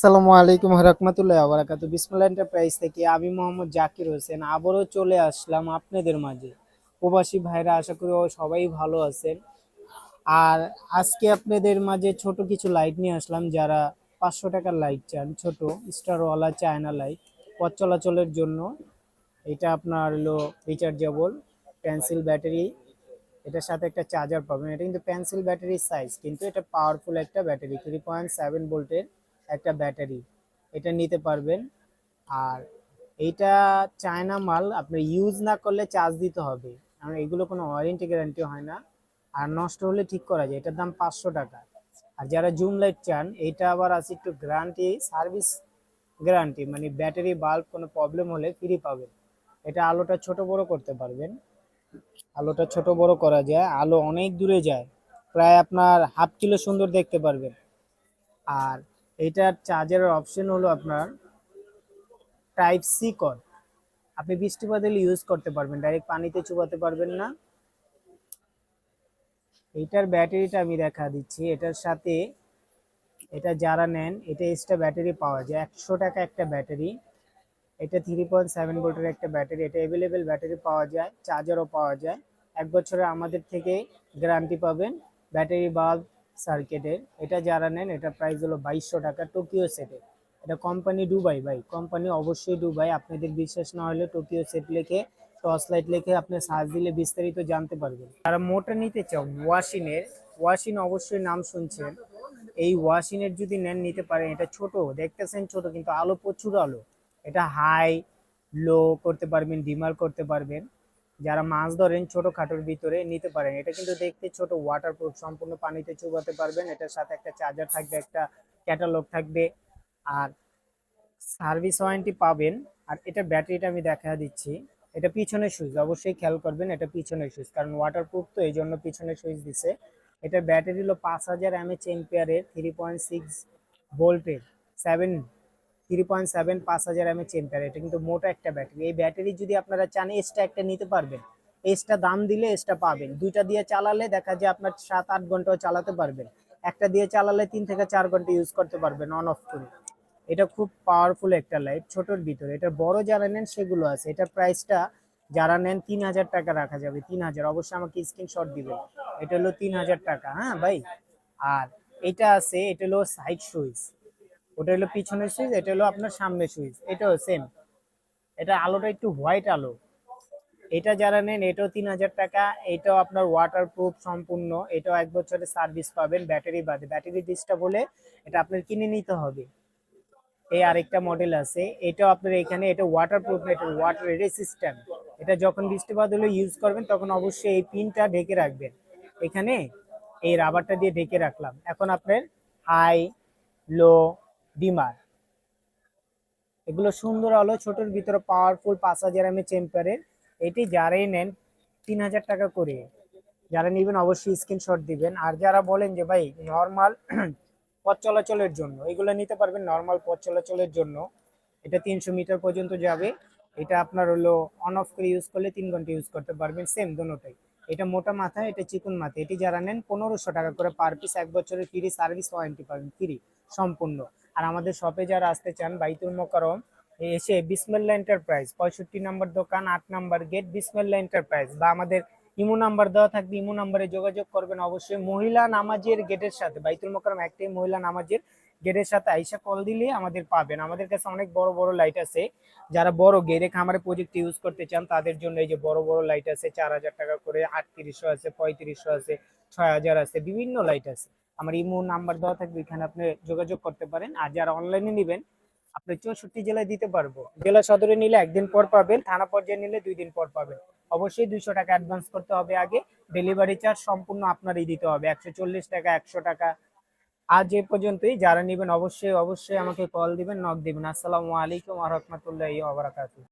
আসসালামু আলাইকুম রহমতুল্লাহ আবরাকাতু বিসমুল্লাহ এন্টারপ্রাইজ থেকে আমি মোহাম্মদ জাকির হোসেন আবারও চলে আসলাম আপনাদের মাঝে। প্রবাসী ভাইরা, আশা করি সবাই ভালো আছেন। আর আজকে আপনাদের মাঝে ছোট কিছু লাইট নিয়ে আসলাম যারা পাঁচশো টাকার লাইট চান, ছোট স্টারওয়ালা চায়না লাইট। পথ চলাচলের জন্য এটা আপনার হলো রিচার্জেবল পেন্সিল ব্যাটারি। এটার সাথে একটা চার্জার পাবেন। এটা কিন্তু পেন্সিল ব্যাটারির সাইজ কিন্তু এটা পাওয়ারফুল একটা ব্যাটারি থ্রি পয়েন্ট সেভেন ভোল্টের একটা ব্যাটারি, এটা নিতে পারবেন। আর এইটা চায়না মাল, আপনি ইউজ না করলে চার্জ দিতে হবে। কারণ এগুলো কোনো ওয়ারেন্টি গ্যারান্টি হয় না। আর নষ্ট হলে ঠিক করা যায়, এটার দাম পাঁচশো টাকা। আর যারা জুম লাইট চান এটা আবার আছে একটু গ্যারান্টি সার্ভিস গ্যারান্টি মানে ব্যাটারি বাল্ব কোনো প্রবলেম হলে ফ্রি পাবেন। এটা আলোটা ছোট বড় করতে পারবেন। আলোটা ছোট বড় করা যায়, আলো অনেক দূরে যায়। প্রায় আপনার হাফ কিলো সুন্দর দেখতে পারবেন। আর এটার চার্জারের অপশন হলো আপনার টাইপ সি কর আপনি বৃষ্টি বাদলে ইউজ করতে পারবেন ডাইরেক্ট পানিতে চুবাতে পারবেন না। এটার ব্যাটারিটা আমি দেখা দিচ্ছি, এটার সাথে এটা যারা নেন, এটা এক্সট্রা ব্যাটারি পাওয়া যায়। একশো টাকা একটা ব্যাটারি এটা থ্রি পয়েন্ট সেভেন ভোল্টের একটা ব্যাটারি এটা অ্যাভেলেবেল ব্যাটারি পাওয়া যায় চার্জারও পাওয়া যায়। এক বছরে আমাদের থেকে গ্যারান্টি পাবেন ব্যাটারি বাল্ব সার্কিটের এটা যারা নেন, এটা প্রাইস হলো বাইশশো টাকা টোকিও সেটের এটা কোম্পানি ডুবাই ভাই। কোম্পানি অবশ্যই ডুবাই আপনাদের বিশ্বাস না হলে টোকিও সেট লিখে টর্চ লাইট লিখে আপনি সার্চ দিলে বিস্তারিত জানতে পারবেন। তারা মোটর নিতে চাও ওয়াশিনের ওয়াশিন অবশ্যই নাম শুনছেন। এই ওয়াশিনের যদি নেন, নিতে পারেন। এটা ছোট, দেখতেছেন ছোট, কিন্তু আলো, প্রচুর আলো। এটা হাই লো করতে পারবেন ডিমার করতে পারবেন। যারা মাছ ধরেন ছোট খাটোর ভিতরে নিতে পারেন। এটা কিন্তু দেখতে ছোট ওয়াটারপ্রুফ সম্পূর্ণ পানিতে চুবাতে পারবেন। এটার সাথে একটা চার্জার থাকবে, একটা ক্যাটালগ থাকবে আর সার্ভিস ওয়ারেন্টি পাবেন। আর এটা ব্যাটারিটা আমি দেখা দিচ্ছি। এটা পিছনের সুইচ অবশ্যই খেয়াল করবেন, এটা পিছনের সুইচ কারণ ওয়াটারপ্রুফ তো এই জন্য পিছনের সুইচ দিছে। এটা ব্যাটারি হলো পাঁচ হাজার এমএচ এম্পিয়ারের থ্রি পয়েন্ট সিক্স ভোল্টের সেভেন থ্রি পয়েন্ট সেভেন পাঁচ হাজার এমএচ এম্পিয়ার এটা কিন্তু মোটা একটা ব্যাটারি এই ব্যাটারি যদি আপনারা চান এক্সট্রা একটা নিতে পারবেন। এক্সট্রা দাম দিলে এক্সট্রা পাবেন। দুইটা দিয়ে চালালে দেখা যায় আপনার সাত আট ঘন্টাও চালাতে পারবেন। একটা দিয়ে চালালে তিন থেকে চার ঘণ্টা ইউজ করতে পারবেন অন অফ করে। এটা খুব পাওয়ারফুল একটা লাইট ছোটোর ভিতরে। এটা বড় যারা নেন, সেগুলো আছে। এটার প্রাইসটা যারা নেন, তিন হাজার টাকা রাখা যাবে। তিন হাজার। অবশ্যই আমাকে স্ক্রিনশট দিবেন। এটা হলো তিন হাজার টাকা হ্যাঁ ভাই? আর এটা আছে, এটা হলো সাইড সুইচ ওটা হলো পিছনের সুইচ, এটা হলো আপনার সামনের সুইচ, এটাও সেম এটা আলোটা একটু হোয়াইট আলো। এটা যারা নেন, এটাও তিন হাজার টাকা, এটাও আপনার ওয়াটার প্রুফ সম্পূর্ণ, এটাও এক বছরের সার্ভিস পাবেন ব্যাটারি বাদে। ব্যাটারি ডিস্টার্ব হলে এটা আপনার কিনে নিতে হবে। এই আরেকটা মডেল আছে, এটাও আপনার এখানে, এটা ওয়াটার প্রুফ এটা ওয়াটার রেসিস্ট্যান্ট এটা যখন বৃষ্টিপাত হলে ইউজ করবেন, তখন অবশ্যই এই পিনটা ঢেকে রাখবেন। এখানে এই রাবারটা দিয়ে ঢেকে রাখলাম। এখন আপনার হাই লো ডিমার। এগুলো সুন্দর আলো, ছোটোর ভিতরে পাওয়ারফুল পাঁচ হাজার এম এইচ এটি যারাই নেন, তিন হাজার টাকা করে। যারা নেবেন অবশ্যই স্ক্রিনশট দিবেন। আর যারা বলেন যে, ভাই নর্মাল পথ চলাচলের জন্য। এগুলো নিতে পারবেন নর্মাল পথ চলাচলের জন্য। এটা তিনশো মিটার পর্যন্ত যাবে। এটা আপনার হলো অন অফ করে ইউজ করলে তিন ঘণ্টা ইউজ করতে পারবেন। সেম দোনোটাই এটা মোটা মাথা, এটা চিকুন মাথা। এটি যারা নেন, পনেরোশো টাকা করে পার পিস এক বছরের ফ্রি সার্ভিস ওয়ারেন্টি পাবেন। ফ্রি সম্পূর্ণ। আর আমাদের শপে যারা আসতে চান, বাইতুল মোকারম এসে বিসমেল্লা এন্টারপ্রাইজ পঁয়ষট্টি নম্বর দোকান, আট নম্বর গেট বিসমেল্লা এন্টারপ্রাইজ বা আমাদের ইমো নাম্বার দেওয়া থাকবে, ইমো নাম্বারে যোগাযোগ করবেন অবশ্যই। মহিলা নামাজের গেটের সাথে, বাইতুল মোকারম একটাই মহিলা নামাজের গেটের সাথে আইসা কল দিলে আমাদের পাবেন। আমাদের কাছে অনেক বড় বড় লাইট আছে। যারা বড় গেরে খামারে প্রজেক্ট ইউজ করতে চান, তাদের জন্য এই যে বড় বড় লাইট আছে, চার হাজার টাকা করে, আটত্রিশশো আছে, পঁয়ত্রিশশো আছে, ছয় হাজার আছে, বিভিন্ন লাইট আছে। আমার ইমো নাম্বার দেওয়া থাকবে, এখানে আপনি যোগাযোগ করতে পারেন। আর যারা অনলাইনে নেবেন, আপনি চৌষট্টি জেলায় দিতে পারব। জেলা সদরে নিলে একদিন পর পাবেন, থানা পর্যায়ে নিলে দুই দিন পর পাবেন। অবশ্যই দুইশো টাকা অ্যাডভান্স করতে হবে আগে। ডেলিভারি চার্জ সম্পূর্ণ আপনারই দিতে হবে। একশো চল্লিশ টাকা, একশো টাকা। আজ এ পর্যন্তই। যারা নেবেন, অবশ্যই অবশ্যই আমাকে কল দিবেন নক দিবেন। আসসালামু আলাইকুম আহমতুল্লাহ